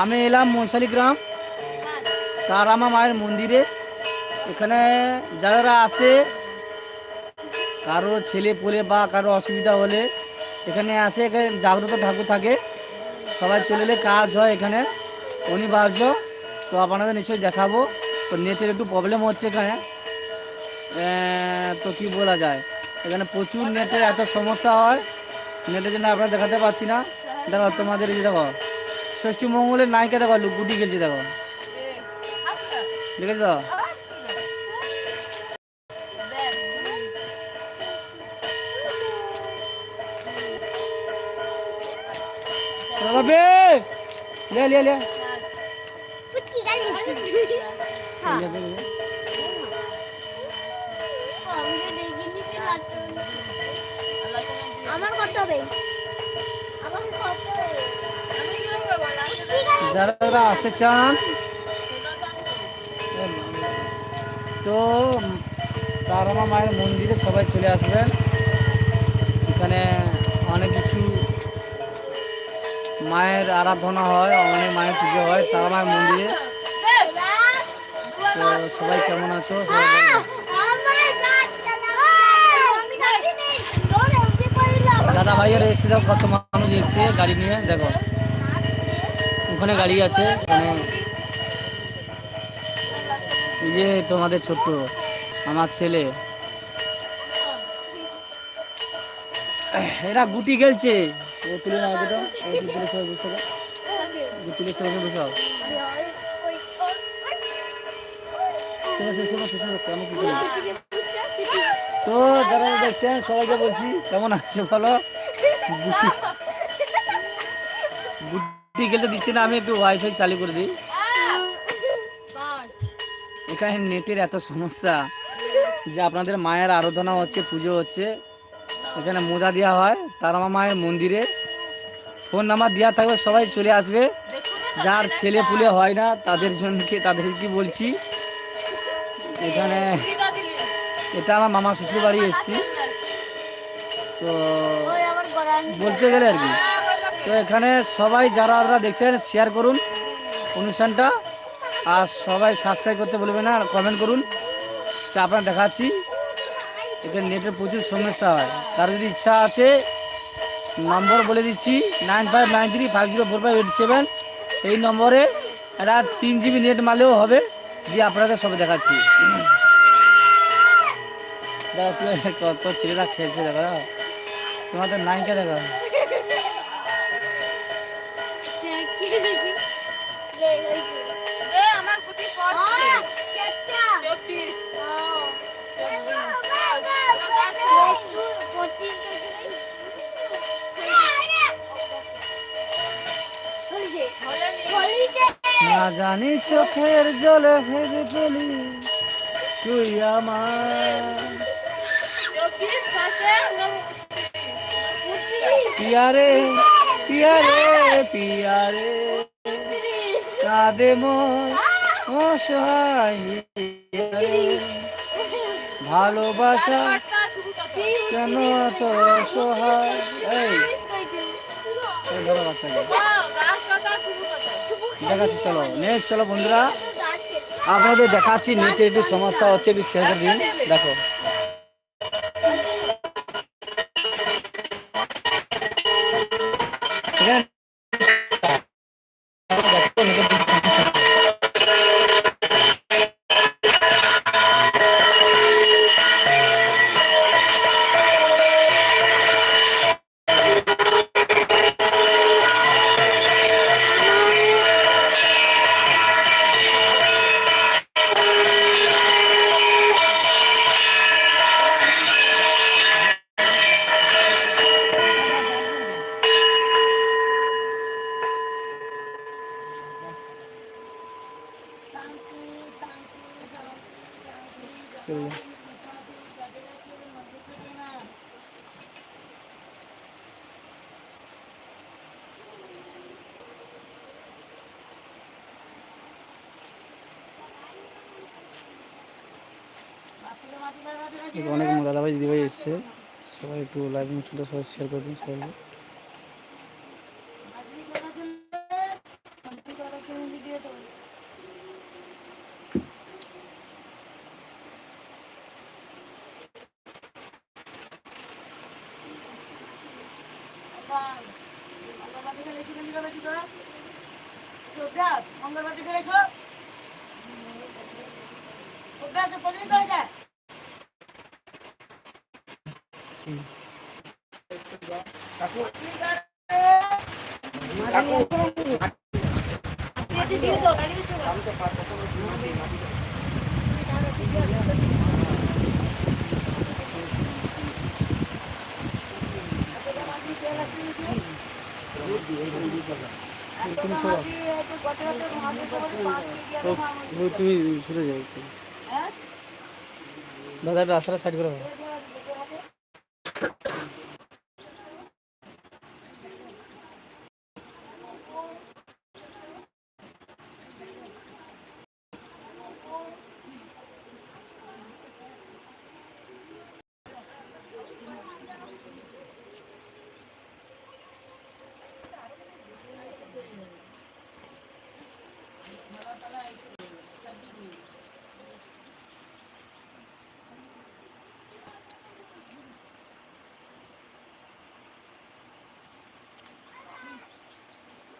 আমি এলাম মৈশালী গ্রাম তারামা মায়ের মন্দিরে। এখানে যারা আসে, কারও ছেলে পড়ে বা কারও অসুবিধা হলে এখানে আসে, এখানে জাগ্রত ঠাকুর থাকে। সবাই চলে এলে কাজ হয় এখানে, অনিবার্য। তো আপনাদের নিশ্চয়ই দেখাবো। তো নেটের একটু প্রবলেম হচ্ছে এখানে। তো কি বলা যায়? এখানে প্রচুর নেটের এত সমস্যা হয়। নেটের জন্য আপনারা দেখাতে পারছি না। দেখো তোমাদের এই দেখো। ষষ্ঠী মঙ্গলের নায়িকা দেখো লুকুটি খেলছে দেখো। দেখেছ? আমার হবে? যারা আসতে চান, তো তারামা মায়ের মন্দিরে সবাই চলে আসবেন। এখানে অনেক কিছু মায়ের আরাধনা হয়, অনেক মায়ের পুজো হয়, তারা মায়ের মন্দিরে। তো, সবাই কেমন আছো? দাদা ভাইয়ের এসে দেখো কত মানুষ এসে গাড়ি নিয়ে? দেখো। ওখানে গাড়ি আছে মানে যে তোমাদের ছোট্ট, আমার ছেলে। এরা গুটি খেলছে। তো যারা দেখছেন, সবাইকে বলছি, কেমন আছে বলো? গুটি খেলতে দিচ্ছে না, আমি একটু ওয়াইফাই চালু করে দিই। এখানে নেটের এত সমস্যা যে আপনাদের মায়ের আরাধনা হচ্ছে, পুজো হচ্ছে। এখানে মোজা দেওয়া হয়, তারা মায়ের মন্দিরে। ফোন নাম্বার দেওয়া থাকবে, সবাই চলে আসবে। যার ছেলে পুলে হয় না, তাদের জন্যকে তাদের কি বলছি? এখানে এটা আমার মামা শ্বশুর বাড়ি এসেছি। তো আমার বলতে গেলে আর কি। তো এখানে সবাই যারা যারা দেখছেন শেয়ার করুন অনুষ্ঠানটা আর সবাই সাবস্ক্রাইব করতে বলবেন না, আর কমেন্ট করুন। চা আপনার দেখাচ্ছি। এখানে নেটের প্রচুর সমস্যা হয়। কারও যদি ইচ্ছা আছে নম্বর বলে দিচ্ছি nine five nine three five zero four five eight seven এই নম্বরে এটা তিন জিবি নেট মারলেও হবে, দিয়ে আপনাদের সবাই দেখাচ্ছি। দেখো কত ছেলেরা খেলছে, দেখো। তোমাদের নায়িকা দেখো না জানি চোখের জলে ভেজে ফেলি। তুই আমার। পিয়ারে পিয়ারে পিয়ারে। কাঁদে মন ভালোবাসা কেন এত অসহায়? এই দেখাচ্ছি, চলো। নেক্সট, চলো বন্ধুরা। আপনাদের দেখাচ্ছি, নেটে একটু সমস্যা হচ্ছে, একটু শেয়ার করে দিন। দেখো। অনেক দাদাভাই দিদিভাই এসছে। সবাই একটু লাইভ অনুষ্ঠানটা সবাই শেয়ার করে দিন সবাইকে অভ্যাস মঙ্গলবার থেকে এসো অভ্যাস পরিণত হয়ে যায় ঠিক আছে তুমি সরো যাও দাদা রাস্তাটা সাইড করে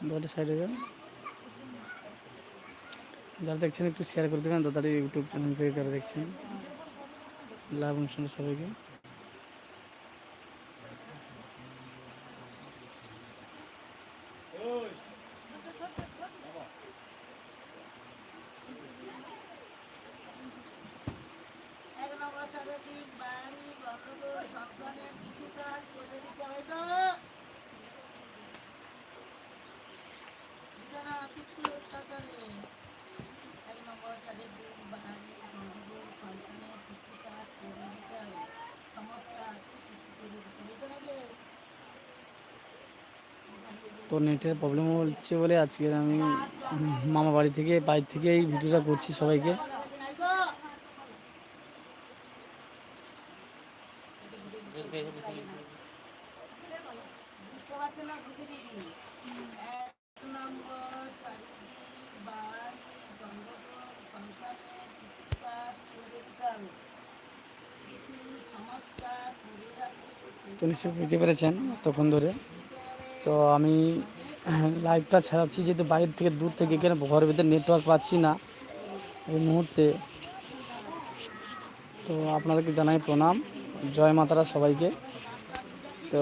দাদাটা সাইডে যান। যারা দেখছেন, একটু শেয়ার করে দেবেন দাদার ইউটিউব চ্যানেল থেকে যারা দেখছেন, লাভ অনুষ্ঠানে সবাইকে এক নম্বর স্বাগতিক বাড়ি বকর সন্তানের কিছু কাজ করে দিতে হয়তো দুজনা তো নেটের প্রবলেম হচ্ছে বলে আজকে আমি মামা বাড়ি থেকে বাইরে থেকে এই ভিডিওটা করছি সবাইকে। বুঝতে না বুঝে এক নম্বর চারিদিক বাড়ি জঙ্গল সংসারে চিকিৎসা করে দিতে হবে কিছু সমস্যা করে রাখতে তো নিশ্চয়ই বুঝতে পেরেছেন তখন ধরে। তো আমি লাইভটা ছাড়াচ্ছি, যেহেতু বাইরের থেকে দূর থেকে এখানে ঘরের ভিতরে নেটওয়ার্ক পাচ্ছি না এই মুহূর্তে। তো আপনাদেরকে জানাই প্রণাম, জয় মাতারা সবাইকে। তো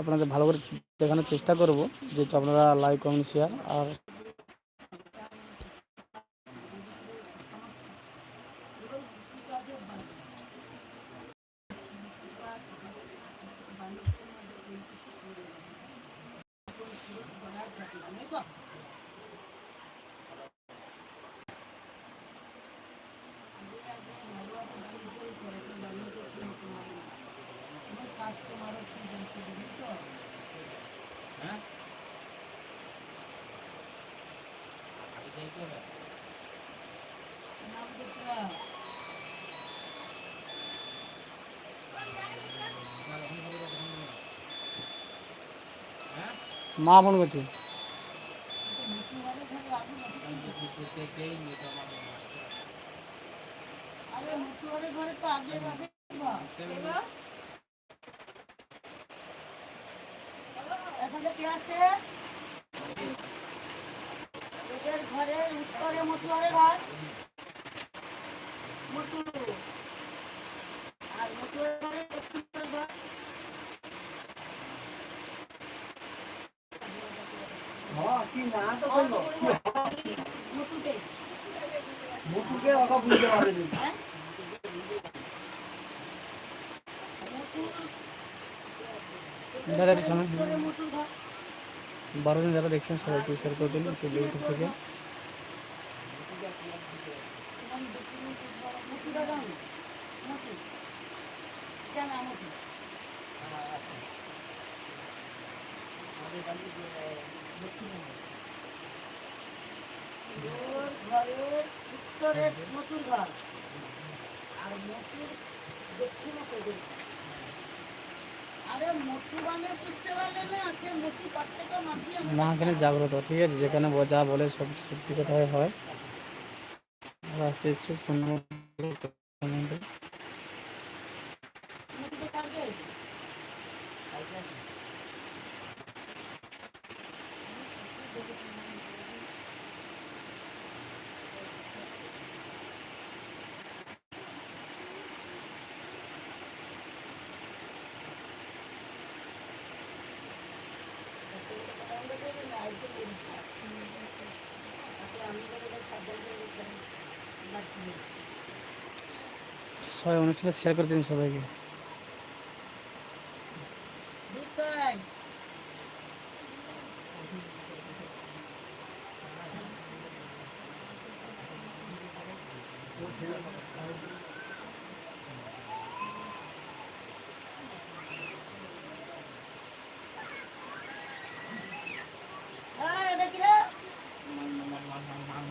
আপনাদের ভালো করে দেখানোর চেষ্টা করব, যেহেতু আপনারা লাইক কমেন্ট শেয়ার আর মা ফোন করছে। আছে? ঘরে উত্তরে মতুয়ারে ঘর মতু আর ঘরে দক্ষিণের ঘর কি না তো বলল মতুতে মুখকে অত বুঝতে পারেনি। দাদা বারো জন যারা দেখছেন সবাই একটু শেয়ার করে দিন একটু ইউটিউব থেকে মতু দাদা মতু কেন মতু ওর ঘরের ঘর। আর মতুর দক্ষিণে মানে মা এখানে জাগ্রত ঠিক আছে? যেখানে যা বলে সব সত্যি কথাই হয়। আসতে ইচ্ছুক सब उन्हें शेयर कर दिन सबाई এই, এটা কি রে?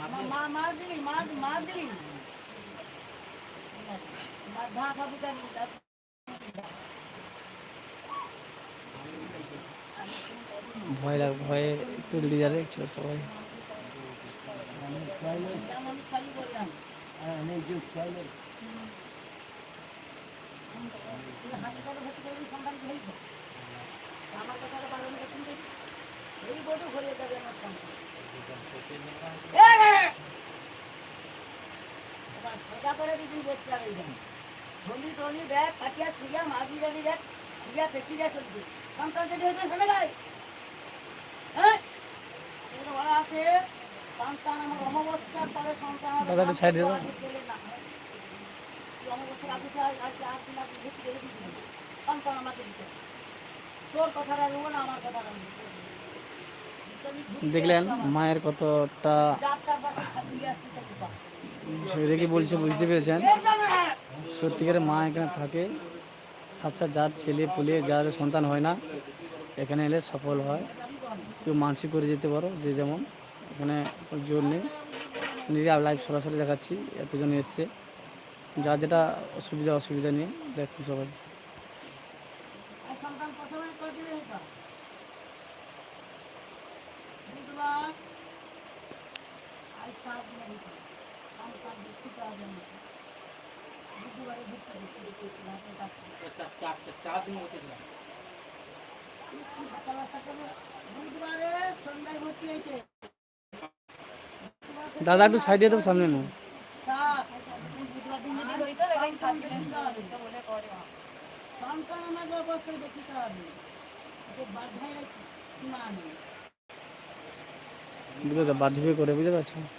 মা- মা- মার দিলি, মার- মার দিলি। মার ধা খাবি জানি, তার ভয় লাগ ভয়ে একটু লিডার দেখছ সবাই যেমন খালি বললাম তুমি হাতে করে ভর্তি করে দিই, সন্তান ধরেছো। আমার কথা তো বারণ করছেন যে, সন্তান আমাকে দিতে তোর কথাটা নেব না আমার কথাটা দেখলেন মায়ের কতটা। ছেলে কি বলছে বুঝতে পেরেছেন? সত্যিকারের মা এখানে থাকে। সাত সাত যার ছেলে পুলে, যার সন্তান হয় না, এখানে এলে সফল হয়। কেউ মানসিক করে যেতে পারো, যে যেমন। এখানে জোর নেই। নিজে লাইভ সরাসরি দেখাচ্ছি, এতজন এসছে। যার যেটা অসুবিধা অসুবিধা নিয়ে দেখুন সবাই আর সন্তান প্রথমে করে দিবে এটা। বুধবার, আজ সাত দিন আগে। সন্তান দেখতে হবে না। বুধবারে ঢুকতে দিচ্ছে, রাতে ডাক্তার। সকাল সকালে বুধবারে সন্ধ্যায় ভর্তি হয়েছে দাদা একটু সাইডে তো সামনে নো সাত। বুধবার দিন যদি হইতো,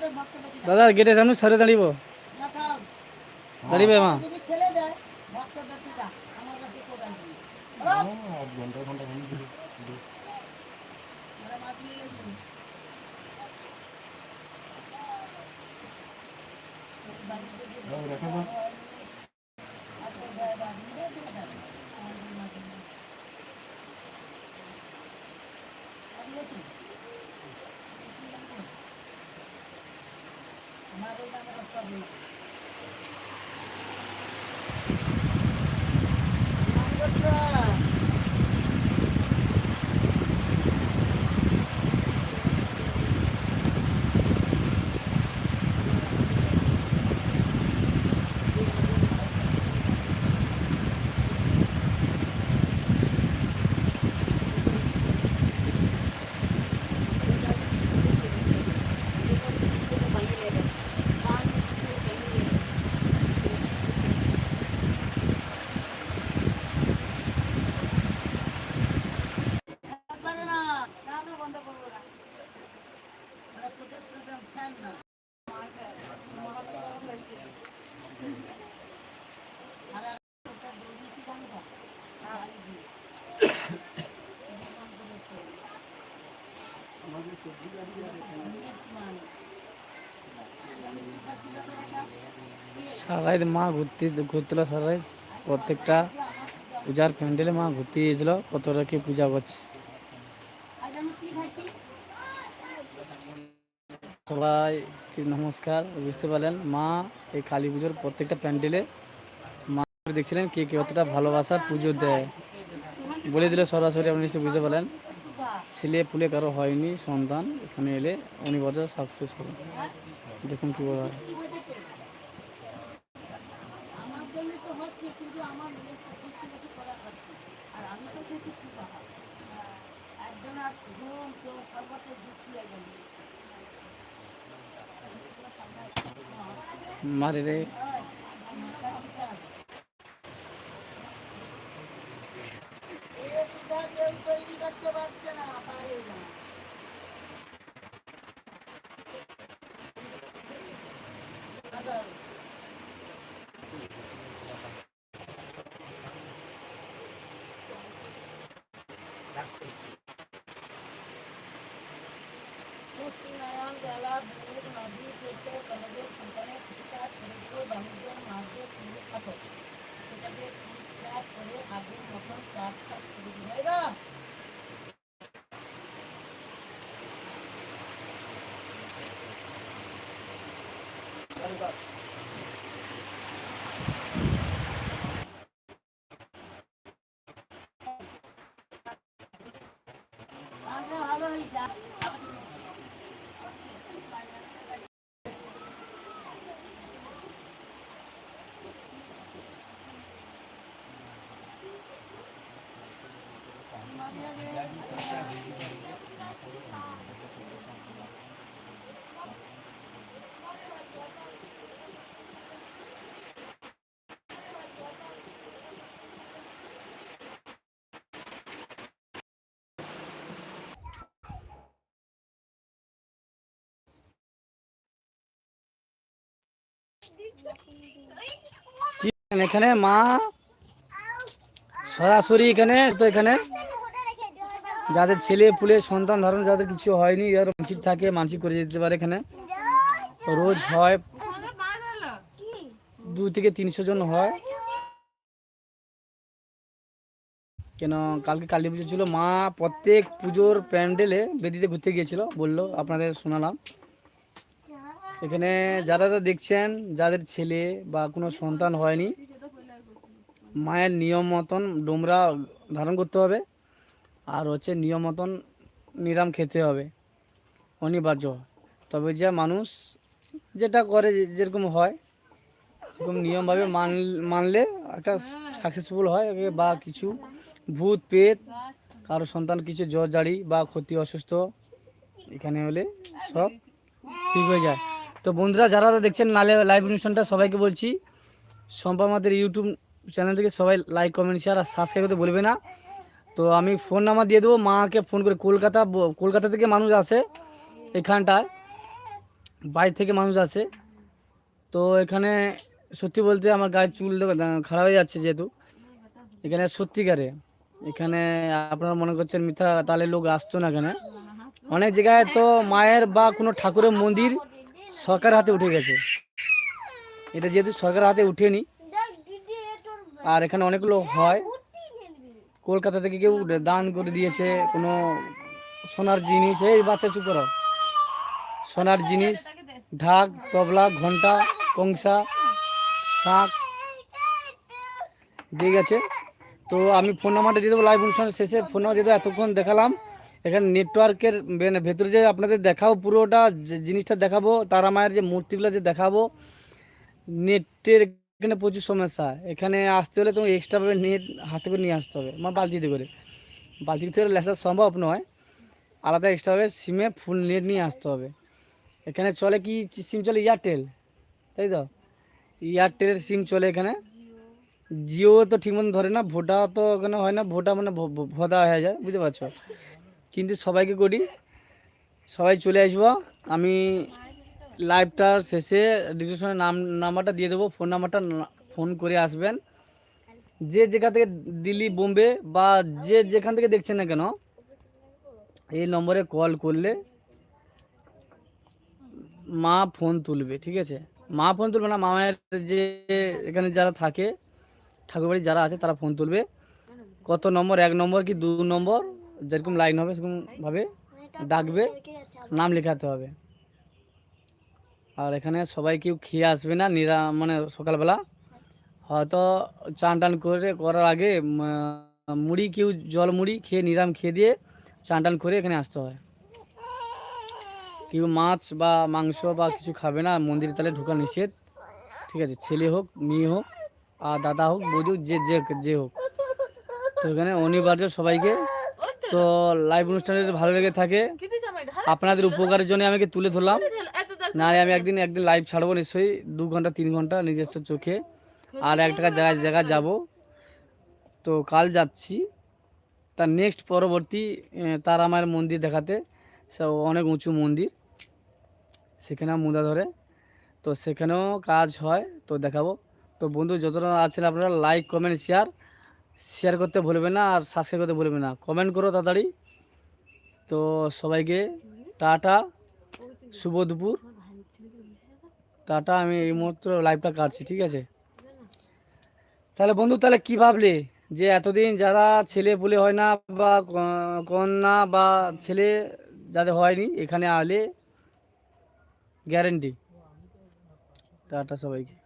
তো ভাবতে দেখি না। দাদা গেটের সামনে সরে দাঁড়িব। দাঁড়িবে মা যদি ছেলে দেয়, ভাবতে দেখি না। আমার কাছে কোড আসবে। বলো। আরে মা দিয়ে গেছি। পারে না কেন বন্ধ করব না মানে তোদের প্রোগ্রাম ফ্যান না আর আর ওটা দৌড়ি কি জানব আর দিয়ে সারাই মা ঘুরতে ঘুরছিল সারাই প্রত্যেকটা পূজার প্যান্ডেলে মা ঘুরতে গিয়েছিল, কতটা কি পূজা করছে। সবাই নমস্কার, বুঝতে পারলেন? মা, এই কালী পুজোর প্রত্যেকটা প্যান্ডেলে মা দেখছিলেন কে কে কতটা ভালোবাসা পুজো দেয়। বলে দিলে সরাসরি, আপনি নিশ্চয়ই বুঝতে পারলেন। ছেলে পুলে কারও হয়নি, সন্তান, এখানে এলে বছর সাকসেস হবে। দেখুন কী বলা হয়েছে আমার জন্য তো হচ্ছে কিন্তু আমার মেয়ের প্রতিষ্ঠিত করা হচ্ছে আর আমি তো দেখি সুখা একজন আর ঘুম তো সর্বত্র যুক্তি একজন মারে রে তৈরি করতে পারছে না পারে না পুষ্টিনয়ন জলা বুক নদী পেটে কলেজের সন্তানের কৃষিকাজ চরিত্র বাণিজ্য মার্গ শুরু খাটো সেটাকে ঠিকঠাক করে আগের মতন কাজ কাজ শুরু হয় না আগে ভালো হয়েছে কি এখানে মা সরাসরি এখানে তো এখানে। যাদের ছেলে পুলে, সন্তান ধারণ যাদের কিছু হয়নি যারা মানসিক থাকে, মানসিক করে যেতে পারে এখানে। রোজ হয় দু থেকে তিনশো জন হয়। কেন, কালকে কালী পুজো ছিল, মা প্রত্যেক পুজোর প্যান্ডেলে বেদিতে ঘুরতে গিয়েছিল, বলল আপনাদের শোনালাম। এখানে যারা যারা দেখছেন, যাদের ছেলে বা কোনো সন্তান হয়নি, মায়ের নিয়ম মতন ডোমরা ধারণ করতে হবে। আর হচ্ছে নিয়ম মতন নিরাম খেতে হবে, অনিবার্য। তবে যা মানুষ যেটা করে যেরকম হয়, সেরকম নিয়মভাবে মান মানলে একটা সাকসেসফুল হয় বা কিছু ভূত পেট কারও সন্তান কিছু জ্বর জাড়ি বা ক্ষতি, অসুস্থ, এখানে হলে সব ঠিক হয়ে যায়। তো বন্ধুরা, যারা যারা দেখছেন নালে লাইভ অনুষ্ঠানটা, সবাইকে বলছি সম্পা আমাদের ইউটিউব চ্যানেল থেকে সবাই লাইক কমেন্ট শেয়ার আর সাবস্ক্রাইব করতে বলবে না। তো আমি ফোন নাম্বার দিয়ে দেবো, মাকে ফোন করে। কলকাতা কলকাতা থেকে মানুষ আসে এখানটায় বাইরে থেকে মানুষ আসে। তো এখানে সত্যি বলতে আমার গায়ে চুল খারাপ হয়ে যাচ্ছে যেহেতু। এখানে সত্যিকারে, এখানে আপনারা মনে করছেন মিথ্যা, তাহলে লোক আসতো না এখানে। অনেক জায়গায় তো মায়ের বা কোনো ঠাকুরের মন্দির সরকার হাতে উঠে গেছে। এটা যেহেতু সরকার হাতে উঠেনি। আর এখানে অনেক লোক হয়। কলকাতা থেকে কেউ দান করে দিয়েছে, কোনো সোনার জিনিস। এই বাচ্চা চুপ করো। সোনার জিনিস, ঢাক, তবলা, ঘণ্টা, কংসা, শাঁখ, দিয়ে গেছে। তো আমি ফোন নাম্বারটা দিয়ে দেবো লাইভ অনুষ্ঠানের শেষে ফোন নাম্বার দিয়ে দেবো, এতক্ষণ দেখালাম। এখানে নেটওয়ার্কের মানে ভেতরে যে আপনাদের দেখাবো, পুরোটা জিনিসটা দেখাবো তারা মায়ের যে মূর্তিগুলো যে দেখাবো নেটের এখানে প্রচুর সমস্যা। এখানে আসতে হলে তোমাকে এক্সট্রাভাবে নেট হাতে করে নিয়ে আসতে হবে। আমার বালতিতে করে। বালতি থেকে লেসা সম্ভব নয়। আলাদা এক্সট্রাভাবে সিমে ফুল নেট নিয়ে আসতে হবে। এখানে চলে কি সিম চলে এয়ারটেল তাই তো? এয়ারটেলের সিম চলে এখানে। জিও তো ঠিক মতন ধরে না ভোটা তো এখানে হয় না। ভোটা মানে ভোদা হয়ে যায়, বুঝতে পারছ? কিন্তু সবাইকে করি। সবাই চলে আসব। আমি লাইভটার শেষে ডিসক্রিপশনে নাম, নাম্বারটা দিয়ে দেবো, ফোন নাম্বারটা ফোন করে আসবেন। যে যেখান থেকে দিল্লি, বোম্বে বা যে যেখান থেকে দেখছেন না কেন, এই নম্বরে কল করলে মা ফোন তুলবে, ঠিক আছে? মা ফোন তুলবে না মামায়ের যে এখানে যারা থাকে ঠাকুরবাড়ি যারা আছে, তারা ফোন তুলবে। কত নম্বর? এক নম্বর কি দু নম্বর? যেরকম লাইন হবে সেরকমভাবে ডাকবে। নাম লেখাতে হবে। আর এখানে সবাই কেউ খেয়ে আসবে না নিরা মানে সকালবেলা। হয়তো চান টান করে করার আগে মুড়ি কেউ জল মুড়ি খেয়ে নিরাম খেয়ে দিয়ে চান টান করে এখানে আসতে হয়। কেউ মাছ বা মাংস বা কিছু খাবে না মন্দিরে তাহলে ঢোকা নিষেধ। ঠিক আছে ছেলে হোক মেয়ে হোক আর দাদা হোক বৌদি যে যে যে হোক। তো এখানে অনিবার্য সবাইকে। তো লাইভ অনুষ্ঠানে যদি ভালো লেগে থাকে আপনাদের উপকারের জন্য আমি কি তুলে ধরলাম। না আমি একদিন একদিন লাইভ ছাড়বো নিশ্চয়ই। দু ঘণ্টা, তিন ঘণ্টা নিজস্ব চোখে। আর একটা জায়গায় জায়গায় যাব। তো কাল যাচ্ছি। তার নেক্সট পরবর্তী তারা মায়ের মন্দির দেখাতে। অনেক উঁচু মন্দির। সেখানে মুদা ধরে। তো সেখানেও কাজ হয়, তো দেখাবো। তো বন্ধু, যতটা আছেন আপনারা লাইক কমেন্ট শেয়ার শেয়ার করতে ভুলবেন না আর সাবস্ক্রাইব করতে ভুলবেন না। কমেন্ট করো তাড়াতাড়ি। তো সবাইকে টাটা। শুভ দুপুর। টাটা আমি এই মুহূর্তে লাইভটা কাটছি, ঠিক আছে? তাহলে বন্ধু, তাহলে কি ভাবলে? যে এতদিন যারা ছেলে পুলে হয় না বা কন্যা বা ছেলে যাদের হয়নি, এখানে আলে গ্যারেন্টি টাটা সবাইকে।